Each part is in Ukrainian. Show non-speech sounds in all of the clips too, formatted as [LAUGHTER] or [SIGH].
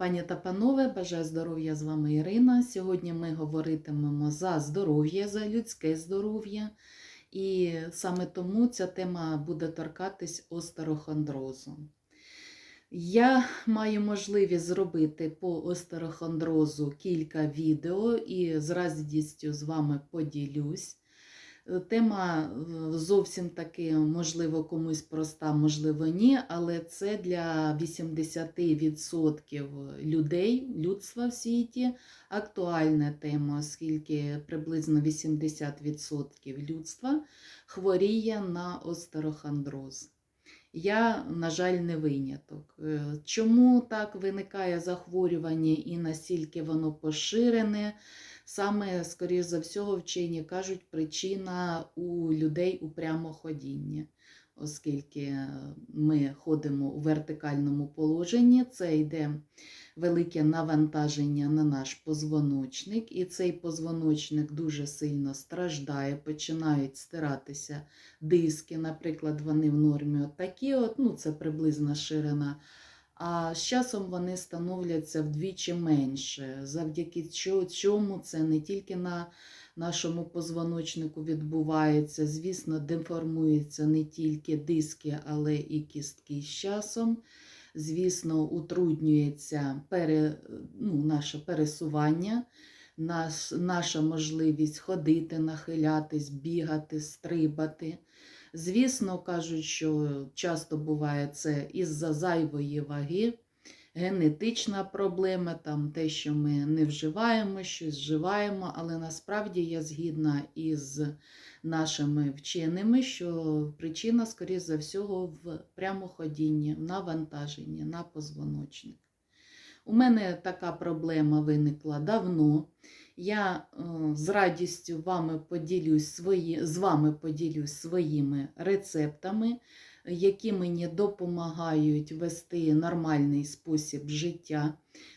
Пані та панове, бажаю здоров'я з вами Ірина. Сьогодні ми говоритимемо за здоров'я, за людське здоров'я. І саме тому ця тема буде торкатись остерохондрозу. Я маю можливість зробити по остерохондрозу кілька відео і з радістю з вами поділюсь. Тема е, зовсім таки, можливо, комусь проста, можливо, ні, але це для 80% людей, людства в світі актуальна тема, оскільки приблизно 80% людства хворіє на остерохондроз. Я, на жаль, не виняток. Е, Чому так виникає захворювання і наскільки воно поширене? Саме, скоріш за всього, вчені кажуть, причина у людей у прямоходіння, оскільки ми ходимо у вертикальному положенні, це йде велике навантаження на наш позвоночник, і цей позвоночник дуже сильно страждає, починають стиратися диски, наприклад, вони в нормі от такі, от, ну це приблизна ширина. А з часом вони становляться вдвічі менше. Завдяки чому це не тільки на нашому позвоночнику відбувається, звісно, деформуються не тільки диски, але і кістки з часом. Звісно, утруднюється пере, ну, наше пересування, наш, наша можливість ходити, нахилятись, бігати, стрибати. Звісно, кажуть, що часто буває це із-за зайвої ваги, генетична проблема, там те, що ми не вживаємо, щось вживаємо, але насправді я згідна із нашими вченими, що причина, скоріш за всього, в прямоходінні, в навантаженні на позвоночник. У мене така проблема виникла давно. Я е, з радістю вами поділюсь свої, з вами поділюсь своїми рецептами, які мені допомагають вести нормальний спосіб життя,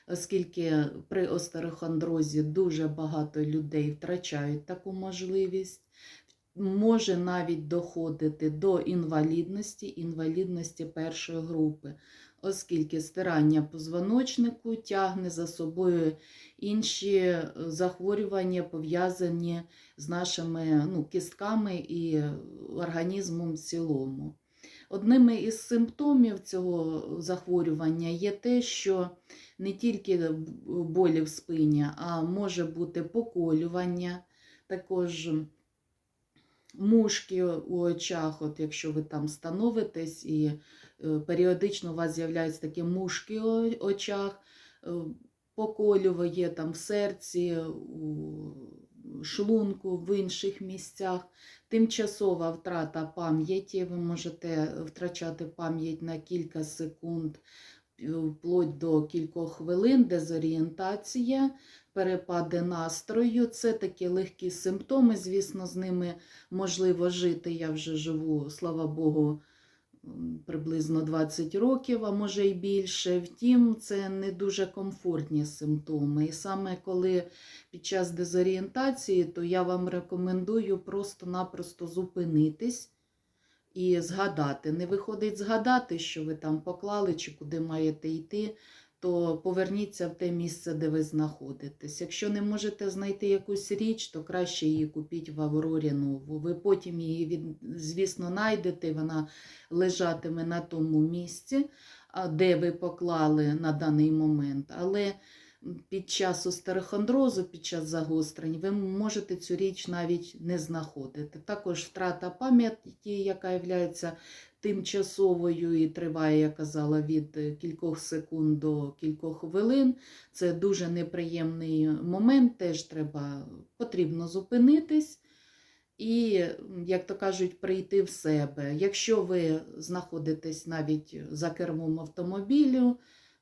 оскільки при остерохондрозі дуже багато людей втрачають таку можливість. Може навіть доходити до інвалідності, інвалідності першої групи, оскільки стирання позвоночнику тягне за собою інші захворювання, пов'язані з нашими ну, кістками і організмом в цілому. Одними із симптомів цього захворювання є те, що не тільки болі в спині, а може бути поколювання, також мушки у очах, от якщо ви там становитесь, і е, періодично у вас з'являються такі мушки у очах, е, поколюває там в серці, у шлунку, в інших місцях. Тимчасова втрата пам'яті, ви можете втрачати пам'ять на кілька секунд, вплоть до кількох хвилин, дезорієнтація, перепади настрою. Це такі легкі симптоми. Звісно, з ними можливо жити. Я вже живу, слава Богу, приблизно 20 років, а може й більше. Втім, це не дуже комфортні симптоми. І саме коли під час дезорієнтації, то я вам рекомендую просто-напросто зупинитись. І згадати. Не виходить згадати, що ви там поклали чи куди маєте йти, то поверніться в те місце, де ви знаходитесь. Якщо не можете знайти якусь річ, то краще її купіть в Аврорі нову. Ви потім її, звісно, знайдете, вона лежатиме на тому місці, де ви поклали на даний момент. Але під час остерохондрозу, під час загострень, ви можете цю річ навіть не знаходити. Також втрата пам'яті, яка є тимчасовою і триває, я казала, від е, кількох секунд до кількох хвилин. Це дуже неприємний момент, теж треба потрібно зупинитись. І, як то кажуть, прийти в себе. Якщо ви знаходитесь навіть за кермом автомобілю,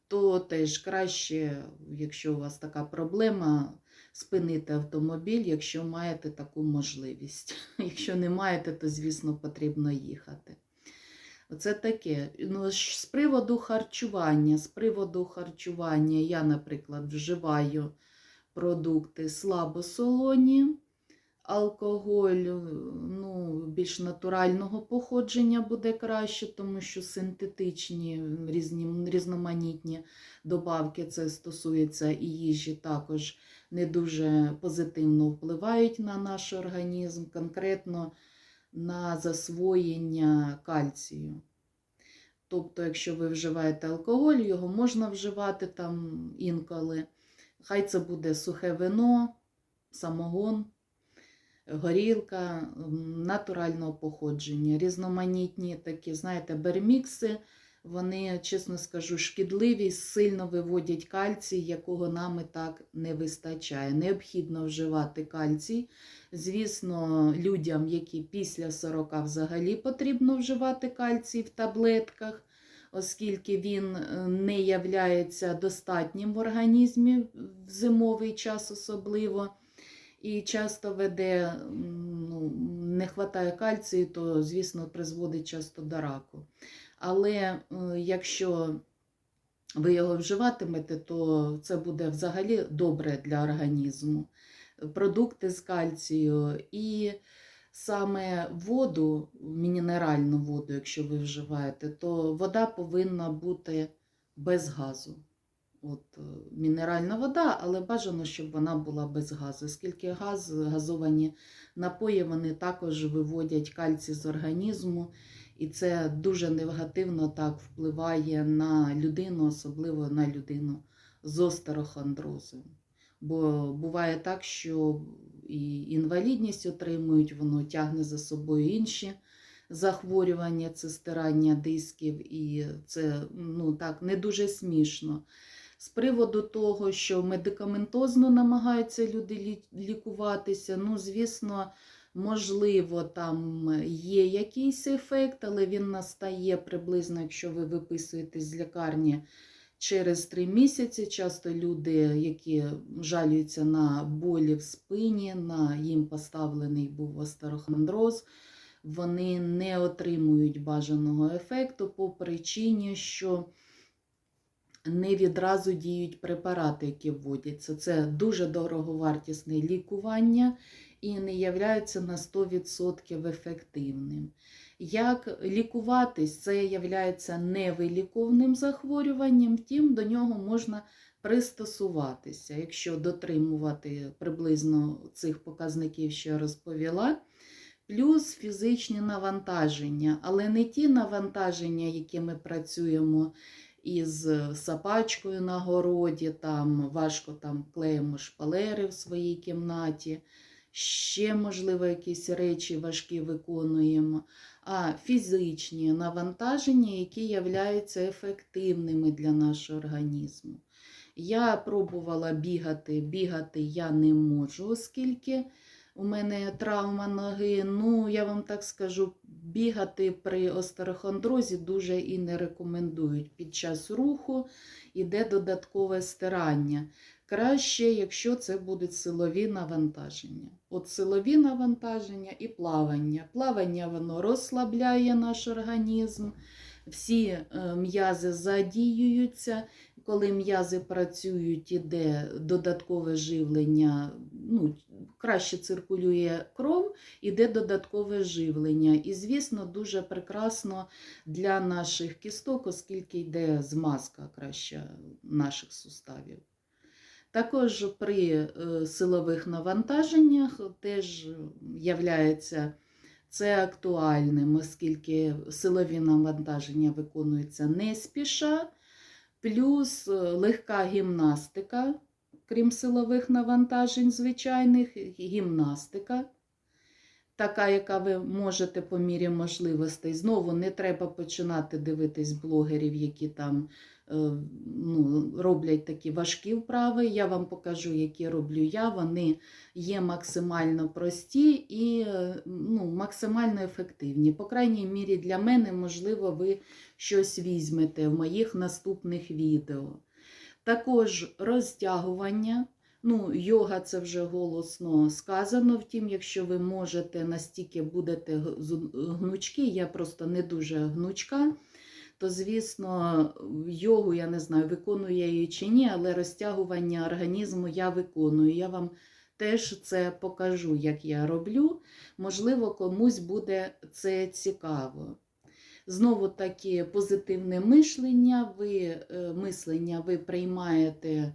то теж краще, якщо у вас така проблема, спинити автомобіль, якщо маєте таку можливість. [LAUGHS] Якщо не маєте, то, звісно, потрібно їхати. Оце таке. Ну, з приводу харчування, з приводу харчування я, наприклад, вживаю продукти слабосолоні, Алкоголь ну, більш натурального походження буде краще, тому що синтетичні різні, різноманітні добавки, це стосується і їжі, також не дуже позитивно впливають на наш організм, конкретно на засвоєння кальцію. Тобто, якщо ви вживаєте алкоголь, його можна вживати там інколи. Хай це буде сухе вино, самогон, горілка натурального походження, різноманітні такі, знаєте, бермікси. Вони, чесно скажу, шкідливі, сильно виводять кальцій, якого нам і так не вистачає. Необхідно вживати кальцій. Звісно, людям, які після 40 взагалі потрібно вживати кальцій в таблетках, оскільки він е, не являється достатнім в організмі в зимовий час особливо. І часто веде, ну, не вистачає кальцію, то, звісно, призводить часто до раку. Але е, якщо ви його вживатимете, то це буде взагалі добре для організму. Продукти з кальцію і саме воду, мінеральну воду, якщо ви вживаєте, то вода повинна бути без газу. От, е, мінеральна вода, але бажано, щоб вона була без газу, оскільки газ, газовані напої вони також виводять кальцій з організму, і це дуже негативно так впливає на людину, особливо на людину з остерохондрозом. Бо буває так, що і інвалідність отримують, воно тягне за собою інші захворювання, це стирання дисків, і це ну, так, не дуже смішно. З приводу того, що медикаментозно намагаються люди лікуватися, ну, звісно, можливо, там є якийсь ефект, але він настає приблизно, якщо ви виписуєтесь з лікарні через три місяці. Часто люди, які жалюються на болі в спині, на їм поставлений був остерохондроз, вони не отримують бажаного ефекту по причині, що не відразу діють препарати, які вводяться. Це дуже дороговартісне лікування і не являється на 100% ефективним. Як лікуватись, це є невиліковним захворюванням, втім до нього можна пристосуватися, якщо дотримувати приблизно цих показників, що я розповіла. Плюс фізичні навантаження, але не ті навантаження, які ми працюємо із сапачкою на городі, там важко там клеїмо шпалери в своїй кімнаті, ще, можливо, якісь речі важкі виконуємо, а фізичні навантаження, які являються ефективними для нашого організму. Я пробувала бігати, бігати я не можу, оскільки у мене травма ноги. Ну, я вам так скажу, бігати при остерохондрозі дуже і не рекомендують. Під час руху йде додаткове стирання. Краще, якщо це будуть силові навантаження. От силові навантаження і плавання. Плавання воно розслабляє наш організм, всі е, м'язи задіюються. Коли м'язи працюють, іде додаткове живлення, ну, краще циркулює кров, іде додаткове живлення. І, звісно, дуже прекрасно для наших кісток, оскільки йде змазка краща наших суставів. Також при е, силових навантаженнях теж являється це актуальним, оскільки силові навантаження виконуються не спіша, плюс е, легка гімнастика, крім силових навантажень звичайних, гімнастика. Така, яка ви можете по мірі можливостей. Знову не треба починати дивитись блогерів, які там ну, роблять такі важкі вправи. Я вам покажу, які роблю я. Вони є максимально прості і е, ну, максимально ефективні. По крайній мірі, для мене, можливо, ви щось візьмете в моїх наступних відео. Також розтягування. Ну, йога це вже голосно сказано. Втім, якщо ви можете настільки будете г- з- гнучкі, я просто не дуже гнучка, то, звісно, йогу, я не знаю, виконую її чи ні, але розтягування організму я виконую. Я вам теж це покажу, як я роблю. Можливо, комусь буде це цікаво. Знову таки позитивне мишлення, ви, е, мислення, ви приймаєте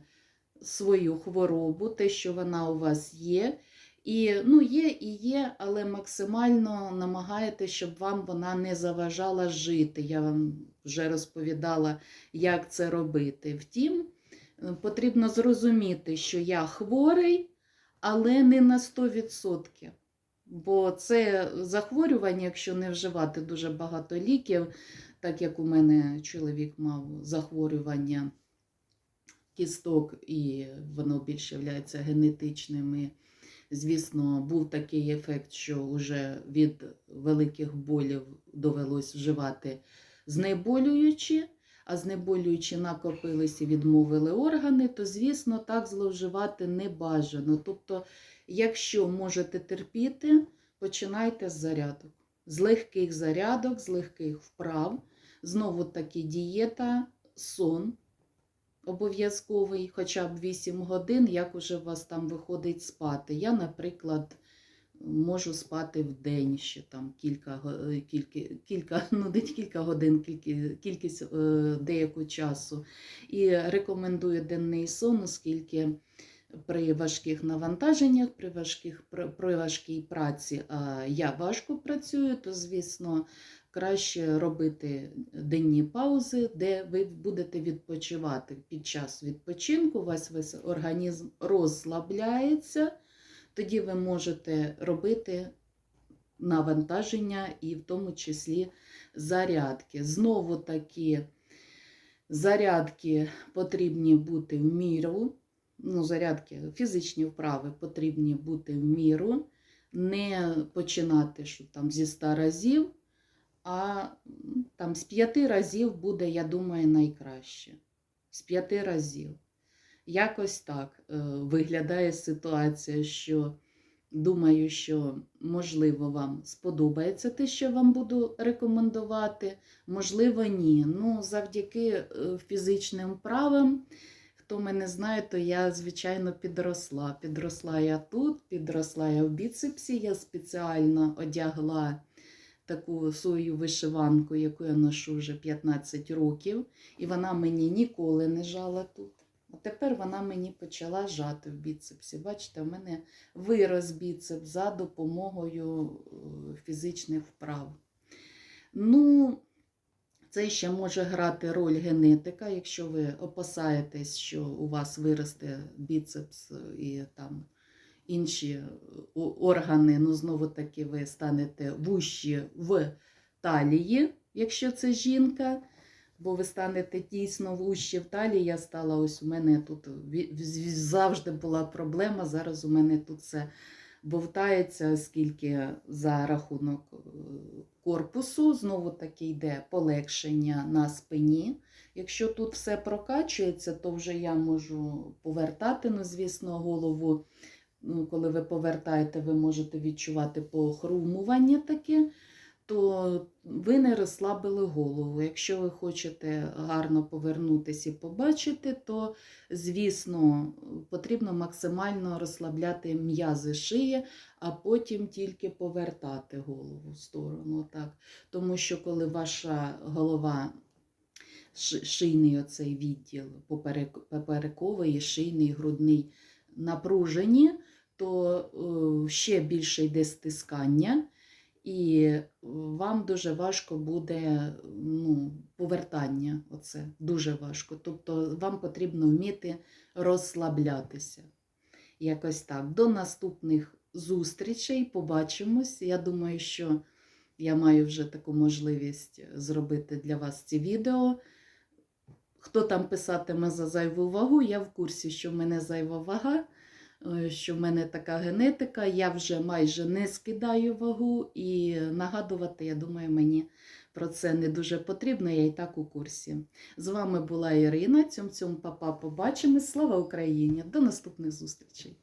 свою хворобу, те, що вона у вас є. І ну, є і є, але максимально намагаєтеся, щоб вам вона не заважала жити. Я вам вже розповідала, як це робити. Втім, е, потрібно зрозуміти, що я хворий, але не на 100%. Бо це захворювання, якщо не вживати дуже багато ліків, так як у мене чоловік мав захворювання кісток, і воно більше є генетичним. І, звісно, був такий ефект, що вже від великих болів довелось вживати знеболюючі, а знеболюючі накопилися і відмовили органи, то, звісно, так зловживати не бажано. Тобто, якщо можете терпіти, починайте з зарядок. З легких зарядок, з легких вправ. Знову таки дієта, сон обов'язковий, хоча б 8 годин, як уже у вас там виходить спати. Я, наприклад, можу спати в день ще там кілька, е, кілька, кілька [LAUGHS] ну кілька годин, кілька, кількість е, деяку часу. І рекомендую денний сон, оскільки при важких навантаженнях, при, важких, при важкій праці, а я важко працюю, то, звісно, краще робити денні паузи, де ви будете відпочивати. Під час відпочинку у вас весь організм розслабляється, тоді ви можете робити навантаження і в тому числі зарядки. Знову таки зарядки потрібні бути в міру. Ну, зарядки, фізичні вправи потрібні бути в міру, не починати що там зі 100 разів, а там з 5 разів буде, я думаю, найкраще. З 5 разів. Якось так е, виглядає ситуація, що думаю, що можливо вам сподобається те, що вам буду рекомендувати, можливо, ні. Ну, завдяки е, фізичним вправам. Хто мене знає, то я, звичайно, підросла. Підросла я тут, підросла я в біцепсі. Я спеціально одягла таку свою вишиванку, яку я ношу вже 15 років, і вона мені ніколи не жала тут. Тепер вона мені почала жати в біцепсі. Бачите, в мене вирос біцеп за допомогою е, фізичних вправ. Ну, це ще може грати роль генетика, якщо ви опасаєтесь, що у вас виросте біцепс і там інші органи, ну знову таки ви станете вущі в талії, якщо це жінка, бо ви станете дійсно вущі в талії. Я стала ось у мене тут завжди була проблема. Зараз у мене тут це бовтається, оскільки за рахунок е, корпусу знову таки йде полегшення на спині. Якщо тут все прокачується, то вже я можу повертати, ну, звісно, голову. Ну, коли ви повертаєте, ви можете відчувати похрумування таке, то ви не розслабили голову. Якщо ви хочете гарно повернутися і побачити, то, звісно, потрібно максимально розслабляти м'язи шиї, а потім тільки повертати голову в сторону. Так. Тому що коли ваша голова, шийний оцей відділ, поперек- поперековий, шийний, грудний напружені, то е, ще більше йде стискання, і вам дуже важко буде ну, повертання. Оце дуже важко. Тобто вам потрібно вміти розслаблятися. Якось так. До наступних зустрічей. Побачимось. Я думаю, що я маю вже таку можливість зробити для вас ці відео. Хто там писатиме за зайву вагу, я в курсі, що в мене зайва вага, що в мене така генетика. Я вже майже не скидаю вагу, і нагадувати, я думаю, мені про це не дуже потрібно, я і так у курсі. З вами була Ірина. Цьом цьом папа побачимось. Слава Україні! До наступних зустрічей!